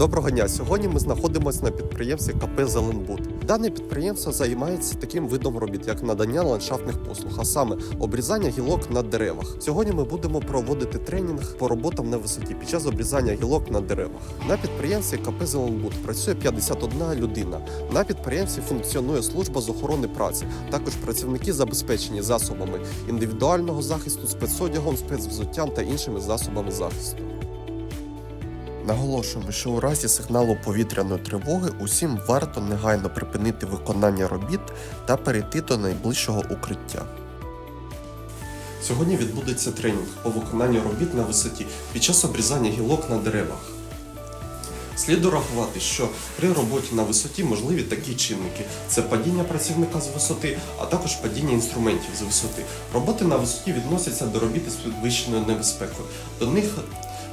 Доброго дня! Сьогодні ми знаходимося на підприємстві КП Зеленбуд. Дане підприємство займається таким видом робіт, як надання ландшафтних послуг, а саме обрізання гілок на деревах. Сьогодні ми будемо проводити тренінг по роботам на висоті під час обрізання гілок на деревах. На підприємстві КП Зеленбуд працює 51 людина. На підприємстві функціонує служба з охорони праці. Також працівники забезпечені засобами індивідуального захисту, спецодягом, спецвзуттям та іншими засобами захисту. Наголошуємо, що у разі сигналу повітряної тривоги усім варто негайно припинити виконання робіт та перейти до найближчого укриття. Сьогодні відбудеться тренінг по виконанню робіт на висоті під час обрізання гілок на деревах. Слід рахувати, що при роботі на висоті можливі такі чинники: це падіння працівника з висоти, а також падіння інструментів з висоти. Роботи на висоті відносяться до робіт з підвищеною небезпекою. До них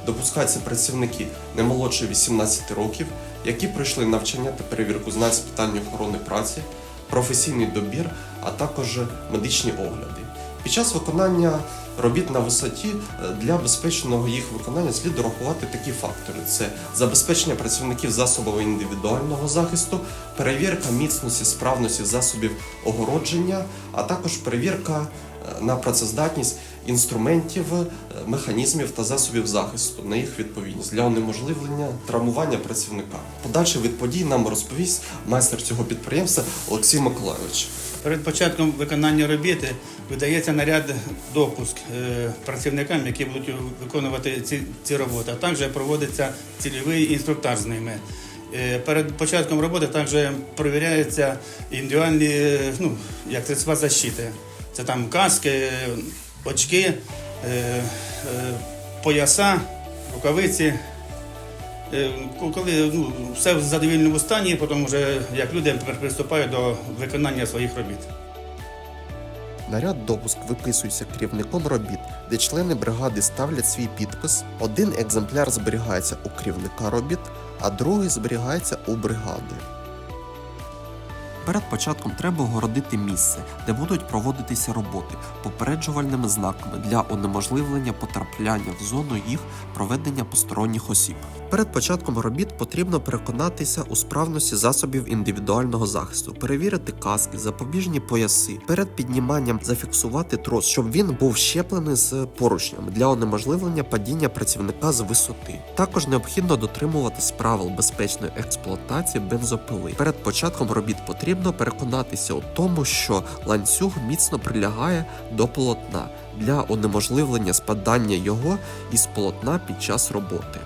допускаються працівники не молодше 18 років, які пройшли навчання та перевірку знань з питань охорони праці, професійний добір, а також медичні огляди. Під час виконання робіт на висоті е, для безпечного їх виконання слід рахувати такі фактори: це забезпечення працівників засобами індивідуального захисту, перевірка міцності справності засобів огородження, а також перевірка е, на працездатність інструментів, е, механізмів та засобів захисту на їх відповідність для унеможливлення травмування працівника. Подальше від подій нам розповість майстер цього підприємства Олексій Миколайович. Перед початком виконання робіти видається наряд допуск е, працівникам, які будуть виконувати ці, ці роботи. А також проводиться цільовий інструктаж з ними. Е, Перед початком роботи також перевіряються індивідуальні ну, як средства защити. Це там каски, очки, е, е, пояса, рукавиці. Е, Коли ну, все в задовільному стані, потім вже як люди приступають до виконання своїх робіт. Наряд допуск виписується керівником робіт, де члени бригади ставлять свій підпис. Один екземпляр зберігається у керівника робіт, а другий зберігається у бригади. Перед початком треба огородити місце, де будуть проводитися роботи попереджувальними знаками для унеможливлення потрапляння в зону їх проведення посторонніх осіб. Перед початком робіт потрібно переконатися у справності засобів індивідуального захисту, перевірити каски, запобіжні пояси. Перед підніманням зафіксувати трос, щоб він був щеплений з поручнями для унеможливлення падіння працівника з висоти. Також необхідно дотримуватись правил безпечної експлуатації бензопили. Перед початком робіт потрібно переконатися у тому, що ланцюг міцно прилягає до полотна для унеможливлення спадання його із полотна під час роботи.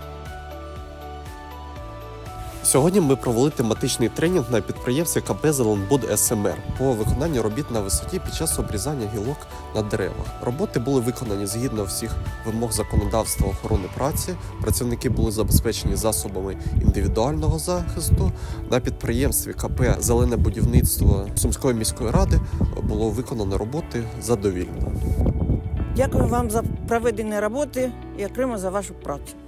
Сьогодні ми провели тематичний тренінг на підприємстві КП Зеленбуд СМР по виконанню робіт на висоті під час обрізання гілок на деревах. Роботи були виконані згідно всіх вимог законодавства охорони праці. Працівники були забезпечені засобами індивідуального захисту. На підприємстві КП Зелене будівництво Сумської міської ради було виконано роботи задовільно. Дякую вам за проведені роботи і окремо за вашу працю.